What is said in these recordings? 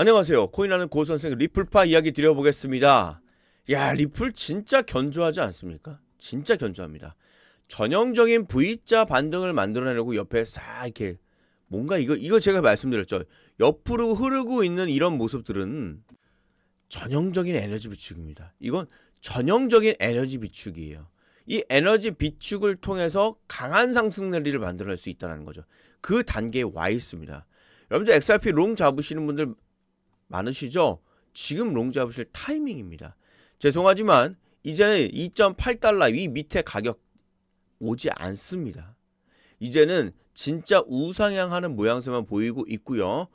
안녕하세요. 코인하는 고 선생 리플파 이야기 드려보겠습니다. 야, 리플 진짜 견조하지 않습니까? 진짜 견조합니다. 전형적인 V자 반등을 만들어내려고 옆에 싹 이렇게 뭔가 이거 이거 제가 말씀드렸죠. 옆으로 흐르고 있는 이런 모습들은 전형적인 에너지 비축입니다. 이건 전형적인 에너지 비축이에요. 이 에너지 비축을 통해서 강한 상승 랠리를 만들어낼 수 있다는 거죠. 그 단계에 와 있습니다. 여러분들 XRP 롱 잡으시는 분들 많으시죠? 지금 롱 잡으실 타이밍입니다. 죄송하지만 이제는 2.8달러 이 밑에 가격 오지 않습니다. 이제는 진짜 우상향하는 모양새만 보이고 있고요.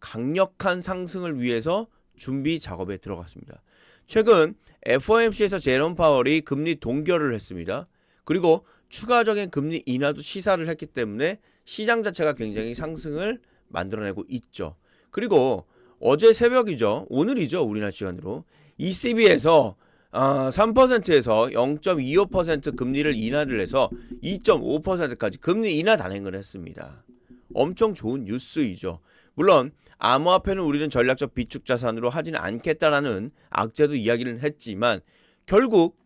강력한 상승을 위해서 준비 작업에 들어갔습니다. 최근 FOMC에서 제롬 파월이 금리 동결을 했습니다. 그리고 추가적인 금리 인하도 시사를 했기 때문에 시장 자체가 굉장히 상승을 만들어내고 있죠. 그리고 어제 새벽이죠. 오늘이죠. 우리나라 시간으로 ECB에서 아, 3%에서 0.25% 금리를 인하를 해서 2.5%까지 금리 인하 단행을 했습니다. 엄청 좋은 뉴스이죠. 물론 암호화폐는 우리는 전략적 비축 자산으로 하지는 않겠다라는 악재도 이야기를 했지만 결국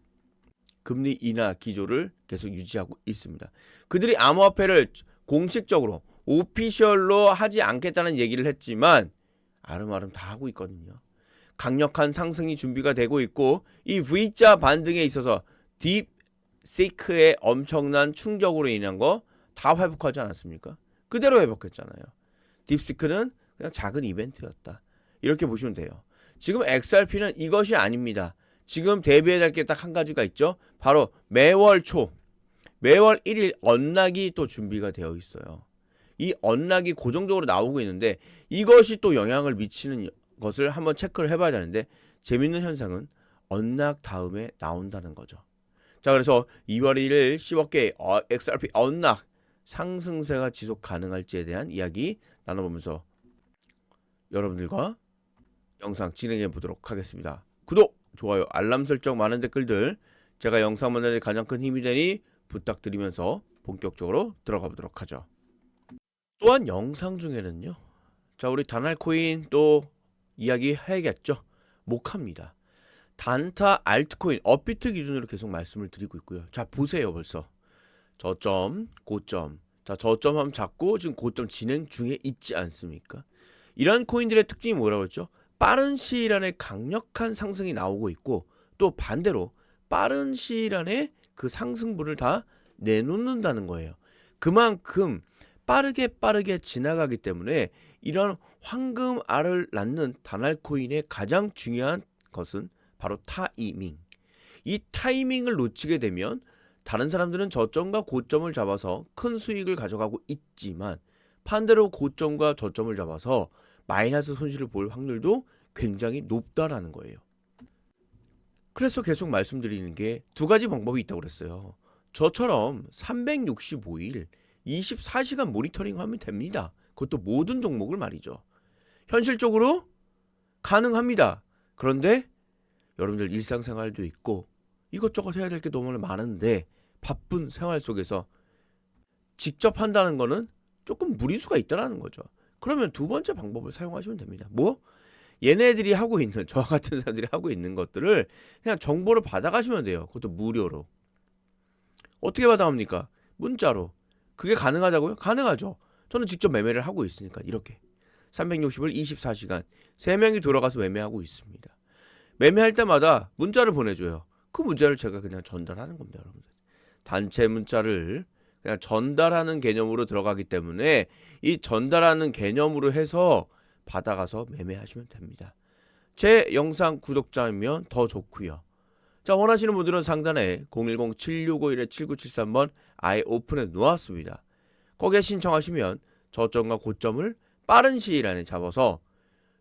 금리 인하 기조를 계속 유지하고 있습니다. 그들이 암호화폐를 공식적으로 오피셜로 하지 않겠다는 얘기를 했지만 아름아름 다 하고 있거든요. 강력한 상승이 준비가 되고 있고 이 V자 반등에 있어서 딥시크의 엄청난 충격으로 인한 거 다 회복하지 않았습니까? 그대로 회복했잖아요. 딥시크는 그냥 작은 이벤트였다. 이렇게 보시면 돼요. 지금 XRP는 이것이 아닙니다. 지금 대비해야 될 게 딱 한 가지가 있죠. 바로 매월 초, 매월 1일 언락이 또 준비가 되어 있어요. 이 언락이 고정적으로 나오고 있는데 이것이 또 영향을 미치는 것을 한번 체크를 해봐야 되는데 재밌는 현상은 언락 다음에 나온다는 거죠. 자 그래서 2월 1일 10억개 어, XRP 언락 상승세가 지속 가능할지에 대한 이야기 나눠보면서 여러분들과 영상 진행해 보도록 하겠습니다. 구독, 좋아요, 알람 설정 많은 댓글들 제가 영상 만드는 데 가장 큰 힘이 되니 부탁드리면서 본격적으로 들어가 보도록 하죠. 또한 영상 중에는요. 자, 우리 다날코인 또 이야기 해야겠죠. 목합니다. 단타 알트코인 업비트 기준으로 계속 말씀을 드리고 있고요. 자, 보세요 벌써. 저점, 고점. 자, 저점 한번 잡고 지금 고점 진행 중에 있지 않습니까? 이러한 코인들의 특징이 뭐라고 했죠? 빠른 시일 안에 강력한 상승이 나오고 있고 또 반대로 빠른 시일 안에 그 상승분을 다 내놓는다는 거예요. 그만큼 빠르게 빠르게 지나가기 때문에 이런 황금 알을 낳는 다날 코인의 가장 중요한 것은 바로 타이밍. 이 타이밍을 놓치게 되면 다른 사람들은 저점과 고점을 잡아서 큰 수익을 가져가고 있지만 반대로 고점과 저점을 잡아서 마이너스 손실을 볼 확률도 굉장히 높다라는 거예요. 그래서 계속 말씀드리는 게 두 가지 방법이 있다고 그랬어요. 저처럼 365일 24시간 모니터링 하면 됩니다. 그것도 모든 종목을 말이죠. 현실적으로 가능합니다. 그런데 여러분들 일상생활도 있고 이것저것 해야 될 게 너무 많은데 바쁜 생활 속에서 직접 한다는 거는 조금 무리수가 있다라는 거죠. 그러면 두 번째 방법을 사용하시면 됩니다. 뭐? 얘네들이 하고 있는 저와 같은 사람들이 하고 있는 것들을 그냥 정보를 받아가시면 돼요. 그것도 무료로. 어떻게 받아갑니까? 문자로. 그게 가능하다고요? 가능하죠. 저는 직접 매매를 하고 있으니까 이렇게 360을 24시간 3명이 돌아가서 매매하고 있습니다. 매매할 때마다 문자를 보내줘요. 그 문자를 제가 그냥 전달하는 겁니다, 여러분들. 단체 문자를 그냥 전달하는 개념으로 들어가기 때문에 이 전달하는 개념으로 해서 받아가서 매매하시면 됩니다. 제 영상 구독자이면 더 좋고요. 자 원하시는 분들은 상단에 010-7651-7973번 아예 오픈해 놓았습니다. 거기에 신청하시면 저점과 고점을 빠른 시일 안에 잡아서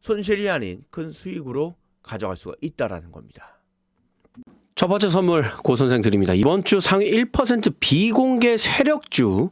손실이 아닌 큰 수익으로 가져갈 수가 있다라는 겁니다. 첫 번째 선물 고 선생 드립니다. 이번 주 상위 1% 비공개 세력주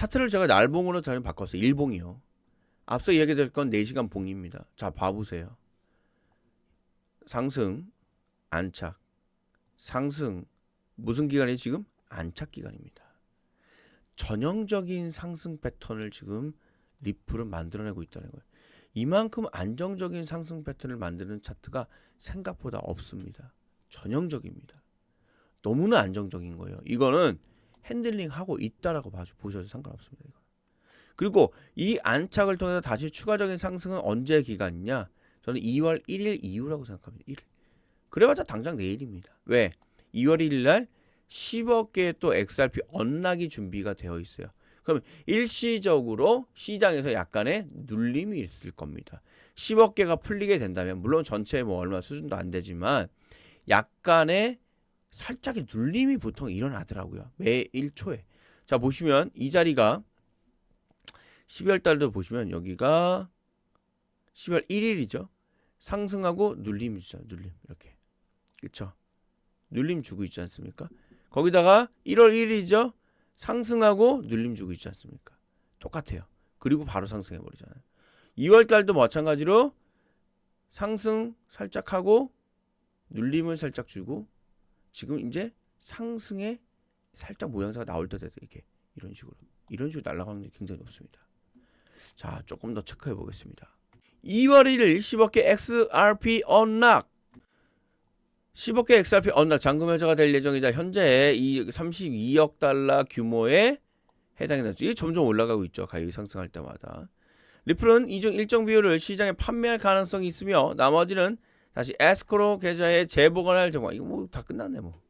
차트를 제가 날봉으로 다시 바꿨어요. 일봉이요. 앞서 이야기드렸건 4시간 봉입니다. 자, 봐보세요. 상승, 안착, 상승. 무슨 기간이 지금? 안착 기간입니다. 전형적인 상승 패턴을 지금 리플은 만들어내고 있다는 거예요. 이만큼 안정적인 상승 패턴을 만드는 차트가 생각보다 없습니다. 전형적입니다. 너무나 안정적인 거예요. 이거는 핸들링 하고 있다라고 봐주 보셔도 상관없습니다. 이거. 그리고 이 안착을 통해서 다시 추가적인 상승은 언제 기간이냐? 저는 2월 1일 이후라고 생각합니다. 1일. 그래봤자 당장 내일입니다. 왜? 2월 1일 날 10억 개의 또 XRP 언락이 준비가 되어 있어요. 그럼 일시적으로 시장에서 약간의 눌림이 있을 겁니다. 10억 개가 풀리게 된다면 물론 전체 뭐 얼마 수준도 안 되지만 약간의 살짝의 눌림이 보통 일어나더라고요. 매 1초에. 자, 보시면 이 자리가 12월 달도 보시면 여기가 10월 1일이죠. 상승하고 눌림이죠. 눌림. 이렇게. 그렇죠? 눌림 주고 있지 않습니까? 거기다가 1월 1일이죠. 상승하고 눌림 주고 있지 않습니까? 똑같아요. 그리고 바로 상승해 버리잖아요. 2월 달도 마찬가지로 상승 살짝 하고 눌림을 살짝 주고 지금 이제 상승의 살짝 모양새가 나올 때 돼도 이렇게 이런 식으로 이런 식으로 날아가는 게 굉장히 높습니다. 자, 조금 더 체크해 보겠습니다. 2월 1일 10억개 XRP 언락 10억개 XRP 언락 잔금 해저가 될 예정이다. 현재 이 32억 달러 규모에 해당이 되죠. 이게 점점 올라가고 있죠. 가격이 상승할 때마다. 리플은 이중 일정 비율을 시장에 판매할 가능성이 있으며 나머지는 다시 에스크로 계좌에 재보관할 정황. 이거 뭐 다 끝났네 뭐.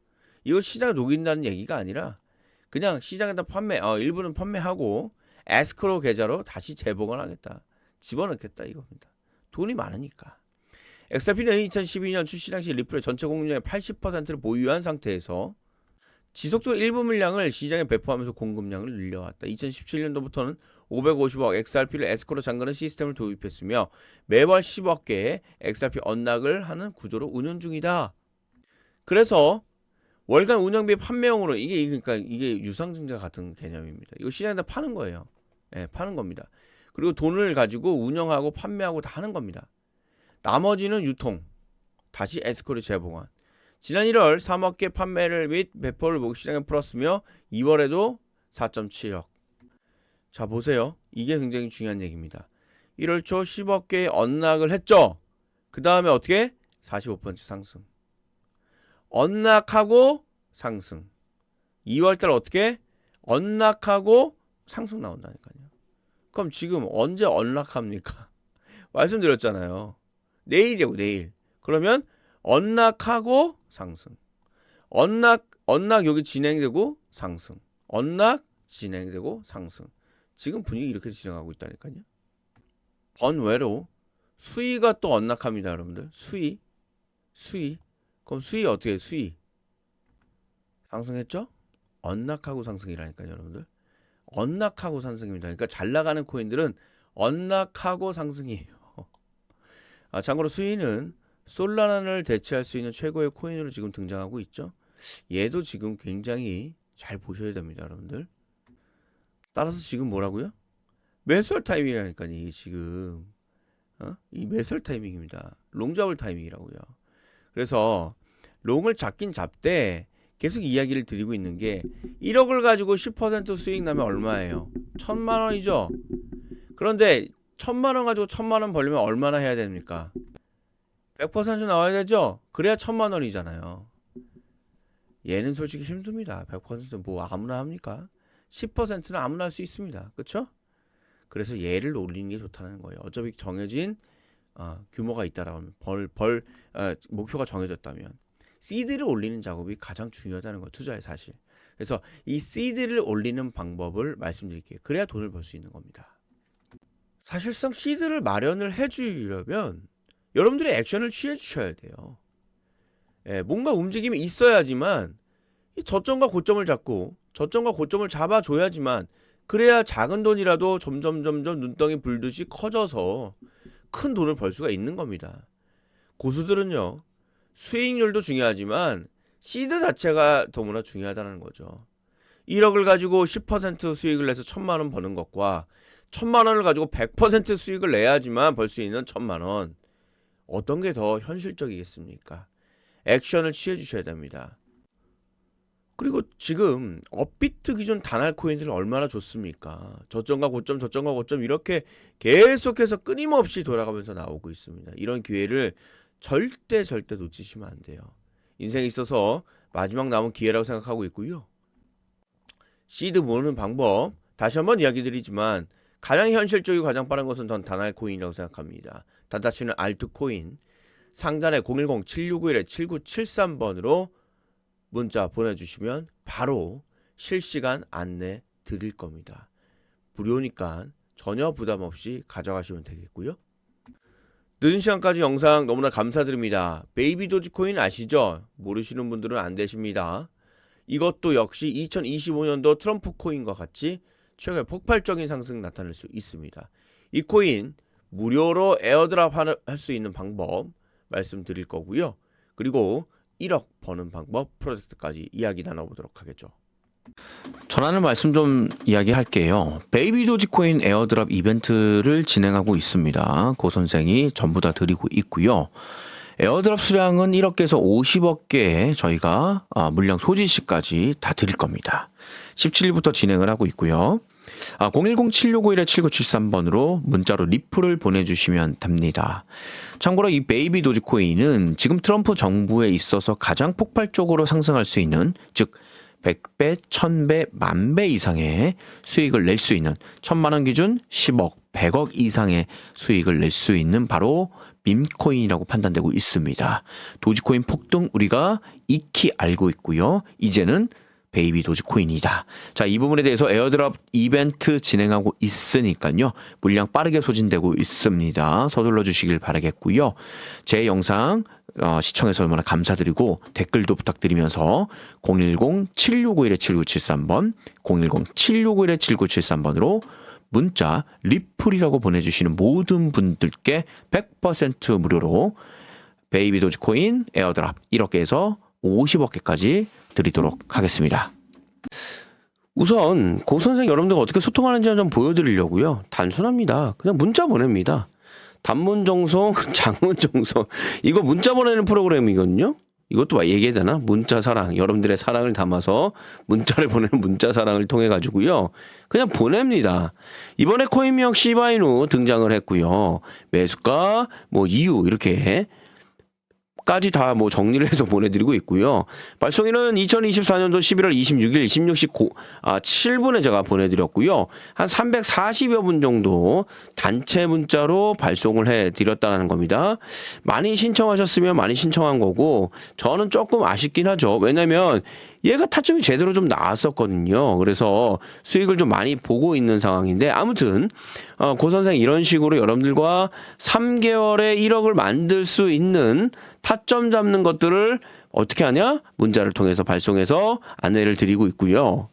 이거 시장에 녹인다는 얘기가 아니라 그냥 시장에다 판매, 어, 일부는 판매하고 에스크로 계좌로 다시 재보관하겠다. 집어넣겠다 이겁니다. 돈이 많으니까. XRP는 2012년 출시 당시 리플의 전체 공급량의 80%를 보유한 상태에서 지속적으로 일부 물량을 시장에 배포하면서 공급량을 늘려왔다. 2017년도부터는 550억 XRP를 에스코로 잠그는 시스템을 도입했으며 매월 10억 개의 XRP 언락을 하는 구조로 운영 중이다. 그래서 월간 운영비 판매용으로 이게 그러니까 이게 유상증자 같은 개념입니다. 이거 시장에다 파는 거예요. 예, 파는 겁니다. 그리고 돈을 가지고 운영하고 판매하고 다 하는 겁니다. 나머지는 유통, 다시 에스코로 재봉환. 지난 1월 3억 개 판매를 및 배포를 목 시장에 풀었으며 2월에도 4.7억. 자 보세요. 이게 굉장히 중요한 얘기입니다. 1월 초 10억 개의 언락을 했죠. 그 다음에 어떻게? 45% 상승. 언락하고 상승. 2월 달 어떻게? 언락하고 상승 나온다니까요. 그럼 지금 언제 언락합니까? 말씀드렸잖아요. 내일이고 내일. 그러면 언락하고 상승. 언락 언락 여기 진행되고 상승. 언락 진행되고 상승. 지금 분위기 이렇게 진행하고 있다니까요. 번외로 수위가 또 언락합니다, 여러분들. 수위. 수위. 그럼 수위 어떻게 해? 수위. 상승했죠? 언락하고 상승이라니까요, 여러분들. 언락하고 상승입니다. 그러니까 잘 나가는 코인들은 언락하고 상승이에요. 아, 참고로 수위는 솔라나를 대체할 수 있는 최고의 코인으로 지금 등장하고 있죠. 얘도 지금 굉장히 잘 보셔야 됩니다, 여러분들. 따라서 지금 뭐라고요? 매수할 타이밍이라니까요, 이게 지금. 어? 이 매수할 타이밍입니다. 롱 잡을 타이밍이라고요. 그래서 롱을 잡긴 잡되 계속 이야기를 드리고 있는 게 1억을 가지고 10% 수익 나면 얼마예요? 천만 원이죠. 그런데 천만 원 가지고 천만 원 벌려면 얼마나 해야 됩니까? 100% 나와야 되죠? 그래야 천만 원이잖아요. 얘는 솔직히 힘듭니다. 100%뭐 아무나 합니까? 10%는 아무나 할 수 있습니다. 그렇죠? 그래서 얘를 올리는 게 좋다는 거예요. 어차피 정해진 어, 규모가 있다라면 벌, 벌 어, 목표가 정해졌다면 시드를 올리는 작업이 가장 중요하다는 거 투자의 사실. 그래서 이 시드를 올리는 방법을 말씀드릴게요. 그래야 돈을 벌 수 있는 겁니다. 사실상 시드를 마련을 해주려면 여러분들이 액션을 취해 주셔야 돼요. 예, 뭔가 움직임이 있어야지만 이 저점과 고점을 잡고 저점과 고점을 잡아줘야지만 그래야 작은 돈이라도 점점 점점 눈덩이 불듯이 커져서 큰 돈을 벌 수가 있는 겁니다. 고수들은요 수익률도 중요하지만 시드 자체가 너무나 중요하다는 거죠. 1억을 가지고 10% 수익을 내서 천만 원 버는 것과 천만 원을 가지고 100% 수익을 내야지만 벌 수 있는 천만 원 어떤 게 더 현실적이겠습니까? 액션을 취해 주셔야 됩니다. 그리고 지금 업비트 기준 단알 코인들 얼마나 좋습니까? 저점과 고점, 저점과 고점 이렇게 계속해서 끊임없이 돌아가면서 나오고 있습니다. 이런 기회를 절대 절대 놓치시면 안 돼요. 인생에 있어서 마지막 남은 기회라고 생각하고 있고요. 시드 모으는 방법 다시 한번 이야기 드리지만 가장 현실적이고 가장 빠른 것은 전 단알 코인이라고 생각합니다. 단타치는 알트 코인 상단에 010-7651-7973번으로 문자 보내주시면 바로 실시간 안내 드릴 겁니다. 무료니까 전혀 부담 없이 가져가시면 되겠고요. 늦은 시간까지 영상 너무나 감사드립니다. 베이비 도지코인 아시죠? 모르시는 분들은 안 되십니다. 이것도 역시 2025년도 트럼프 코인과 같이 최근에 폭발적인 상승 나타낼 수 있습니다. 이 코인 무료로 에어드랍 할 수 있는 방법 말씀드릴 거고요. 그리고 1억 버는 방법 프로젝트까지 이야기 나눠보도록 하겠죠. 전하는 말씀 좀 이야기할게요. 베이비 도지코인 에어드랍 이벤트를 진행하고 있습니다. 고 선생이 전부 다 드리고 있고요. 에어드랍 수량은 1억 개에서 50억 개 저희가 아, 물량 소지 시까지 다 드릴 겁니다. 17일부터 진행을 하고 있고요. 아, 010-7651-7973번으로 문자로 리플을 보내주시면 됩니다. 참고로 이 베이비 도지코인은 지금 트럼프 정부에 있어서 가장 폭발적으로 상승할 수 있는 즉 100배, 1000배, 만배 이상의 수익을 낼 수 있는 천만 원 기준 10억, 100억 이상의 수익을 낼 수 있는 바로 밈코인이라고 판단되고 있습니다. 도지코인 폭등 우리가 익히 알고 있고요. 이제는 베이비 도지코인이다. 자, 이 부분에 대해서 에어드랍 이벤트 진행하고 있으니까요. 물량 빠르게 소진되고 있습니다. 서둘러 주시길 바라겠고요. 제 영상 어, 시청해서 얼마나 감사드리고 댓글도 부탁드리면서 010-7651-7973번, 010-7651-7973번으로 문자 리플이라고 보내주시는 모든 분들께 100% 무료로 베이비 도지코인 에어드랍 1억 개에서 50억 개까지 드리도록 하겠습니다. 우선 고 선생 여러분들과 어떻게 소통하는지 좀 보여드리려고요. 단순합니다. 그냥 문자 보냅니다. 단문 정송, 장문 정송. 이거 문자 보내는 프로그램이거든요. 이것도 막 얘기해야 되나? 문자 사랑. 여러분들의 사랑을 담아서 문자를 보내는 문자 사랑을 통해 가지고요. 그냥 보냅니다. 이번에 코인명 시바이누 등장을 했고요. 매수가, 뭐 이유 이렇게 까지 다 뭐 정리를 해서 보내드리고 있고요. 발송일은 2024년도 11월 26일 16시 고, 아, 7분에 제가 보내드렸고요. 한 340여 분 정도 단체 문자로 발송을 해드렸다는 겁니다. 많이 신청하셨으면 많이 신청한 거고 저는 조금 아쉽긴 하죠. 왜냐면 얘가 타점이 제대로 좀 나왔었거든요. 그래서 수익을 좀 많이 보고 있는 상황인데 아무튼 어, 고 선생 이런 식으로 여러분들과 3개월에 1억을 만들 수 있는 타점 잡는 것들을 어떻게 하냐? 문자를 통해서 발송해서 안내를 드리고 있고요.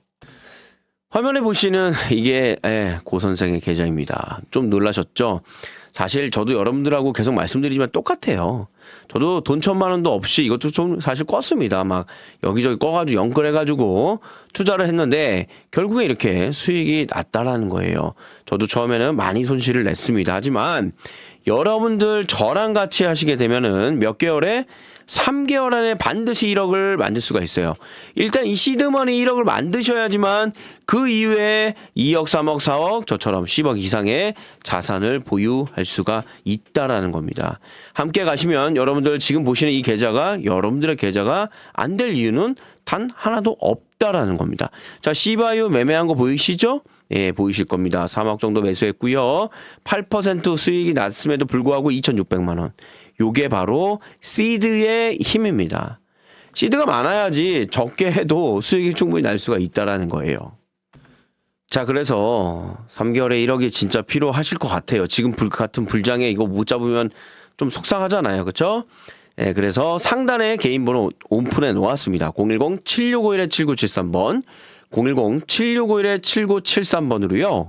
화면에 보시는 이게 예, 고 선생의 계좌입니다. 좀 놀라셨죠? 사실 저도 여러분들하고 계속 말씀드리지만 똑같아요. 저도 돈 천만 원도 없이 이것도 좀 사실 껐습니다. 막 여기저기 꺼가지고 연끌해가지고 투자를 했는데 결국에 이렇게 수익이 났다라는 거예요. 저도 처음에는 많이 손실을 냈습니다. 하지만 여러분들 저랑 같이 하시게 되면은 몇 개월에 3개월 안에 반드시 1억을 만들 수가 있어요. 일단 이 시드머니 1억을 만드셔야지만 그 이외에 2억, 3억, 4억 저처럼 10억 이상의 자산을 보유할 수가 있다라는 겁니다. 함께 가시면 여러분들 지금 보시는 이 계좌가 여러분들의 계좌가 안 될 이유는 단 하나도 없다라는 겁니다. 자, 시바유 매매한 거 보이시죠? 예, 보이실 겁니다. 3억 정도 매수했고요. 8% 수익이 났음에도 불구하고 2,600만 원. 요게 바로 시드의 힘입니다. 시드가 많아야지 적게 해도 수익이 충분히 날 수가 있다라는 거예요. 자, 그래서 3개월에 1억이 진짜 필요하실 것 같아요. 지금 불 같은 불장에 이거 못 잡으면 좀 속상하잖아요. 그렇죠? 예, 그래서 상단에 개인 번호 오픈해 놓았습니다. 010-7651-7973번, 010-7651-7973번으로요.